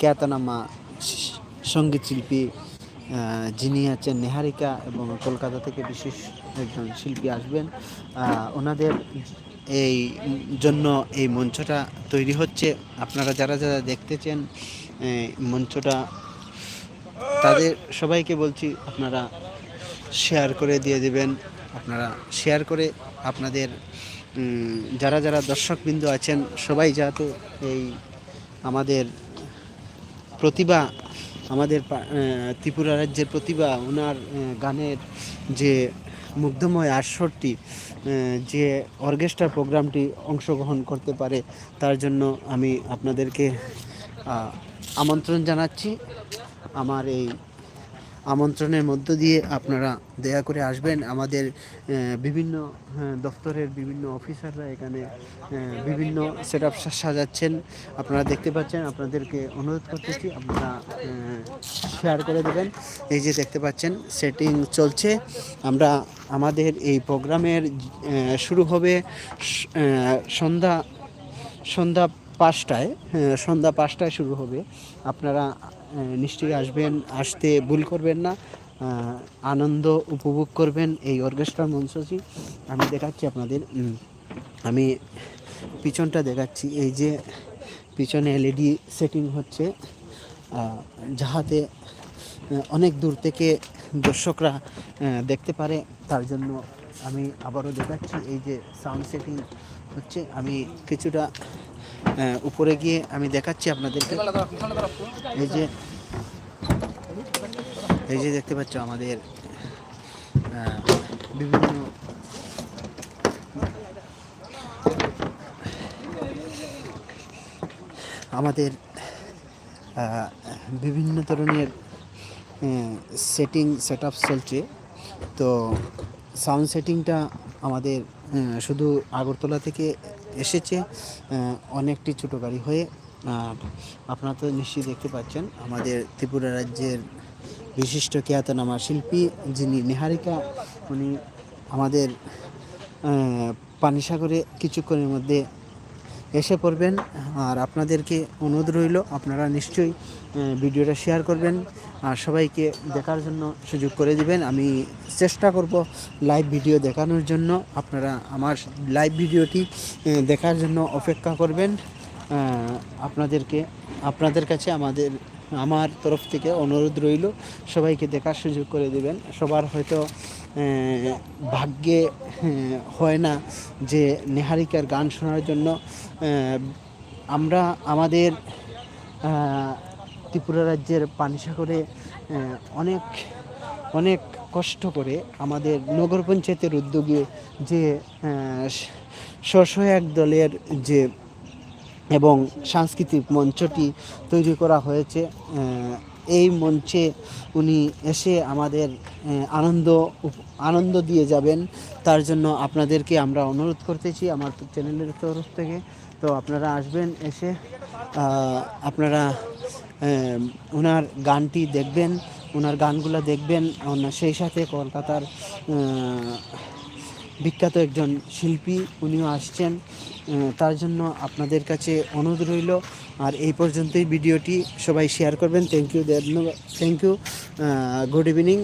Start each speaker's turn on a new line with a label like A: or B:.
A: খ্যাতনামা সংগীত শিল্পী যিনি আছেন নেহারিকা এবং কলকাতা থেকে বিশেষ একজন শিল্পী আসবেন। ওনাদের এই জন্য এই মঞ্চটা তৈরি হচ্ছে। আপনারা যারা যারা দেখতেছেন মঞ্চটা, তাদের সবাইকে বলছি, আপনারা শেয়ার করে দিয়ে দেবেন। আপনারা শেয়ার করে আপনাদের যারা যারা দর্শকবৃন্দ আছেন, সবাই যাতে এই আমাদের প্রতিভা, আমাদের ত্রিপুরা রাজ্যের প্রতিভা, ওনার গানের যে মুগ্ধময় আসরটি যে অর্কেস্ট্রা প্রোগ্রামটি অংশগ্রহণ করতে পারে, তার জন্য আমি আপনাদেরকে আমন্ত্রণ জানাচ্ছি। আমার এই আমন্ত্রণের মধ্য দিয়ে আপনারা দয়া করে আসবেন। আমাদের বিভিন্ন দপ্তরের বিভিন্ন অফিসাররা এখানে বিভিন্ন সেট আপ সাজাচ্ছেন। আপনারা দেখতে পাচ্ছেন, আপনাদেরকে অনুরোধ করতেছি, আপনারা শেয়ার করে দেবেন। এই যে দেখতে পাচ্ছেন সেটিং চলছে। আমরা, আমাদের এই প্রোগ্রামের শুরু হবে সন্ধ্যা সন্ধ্যা পাঁচটায় সন্ধ্যা পাঁচটায় শুরু হবে। আপনারা নিশ্চয়ই আসবেন, আসতে ভুল করবেন না আনন্দ উপভোগ করবেন এই অর্কেস্ট্রার মঞ্চটি। আমি দেখাচ্ছি আপনাদের আমি পিছনটা দেখাচ্ছি, এই যে পিছনে এলইডি সেটিং হচ্ছে যাহাতে অনেক দূর থেকে দর্শকরা দেখতে পারে, তার জন্য আমি আবারও দেখাচ্ছি, এই যে সাউন্ড সেটিং হচ্ছে, আমি কিছুটা উপরে গিয়ে আমি দেখাচ্ছি আপনাদেরকে। এই যে এই যে দেখতে পাচ্ছ আমাদের বিভিন্ন আমাদের বিভিন্ন ধরনের সেটিং সেট চলছে। তো সাউন্ড সেটিংটা আমাদের শুধু আগরতলা থেকে এসেছে অনেকটি ছোটো গাড়ি হয়ে, আর আপনারা তো নিশ্চয়ই দেখতে পাচ্ছেন, আমাদের ত্রিপুরা রাজ্যের বিশিষ্ট খ্যাতনামা শিল্পী যিনি নেহারিকা, উনি আমাদের পানিসাগরে কিছুক্ষণের মধ্যে এসে পড়বেন। আর আপনাদেরকে অনুরোধ রইল, আপনারা নিশ্চয়ই ভিডিওটা শেয়ার করবেন। আর সবাইকে দেখার জন্য সুযোগ করে দিবেন। আমি চেষ্টা করব লাইভ ভিডিও দেখানোর জন্য। আপনারা আমার লাইভ ভিডিওটি দেখার জন্য অপেক্ষা করবেন। আপনাদেরকে, আপনাদের কাছে আমাদের আমার তরফ থেকে অনুরোধ রইল, সবাইকে দেখার সুযোগ করে দেবেন। সবার হয়তো ভাগ্যে হয় না যে নেহারিকার গান শোনার জন্য আমরা আমাদের ত্রিপুরা রাজ্যের পানিসাগরে অনেক অনেক কষ্ট করে আমাদের নগর পঞ্চায়েতের উদ্যোগে যে স্ব এক দলের যে এবং সাংস্কৃতিক মঞ্চটি তৈরি করা হয়েছে। এই মঞ্চে উনি এসে আমাদের আনন্দ আনন্দ দিয়ে যাবেন। তার জন্য আপনাদেরকে আমরা অনুরোধ করতেছি আমার চ্যানেলের তরফ থেকে। তো আপনারা আসবেন এসে আপনারা ওনার গানটি দেখবেন ওনার গানগুলো দেখবেন সেই সাথে কলকাতার বিখ্যাত একজন শিল্পী, উনিও আসছেন। তার জন্য আপনাদের কাছে অনুরোধ রইল। আর এই পর্যন্তই ভিডিওটি। সবাই শেয়ার করবেন। থ্যাংক ইউ ধন্যবাদ। Thank you good evening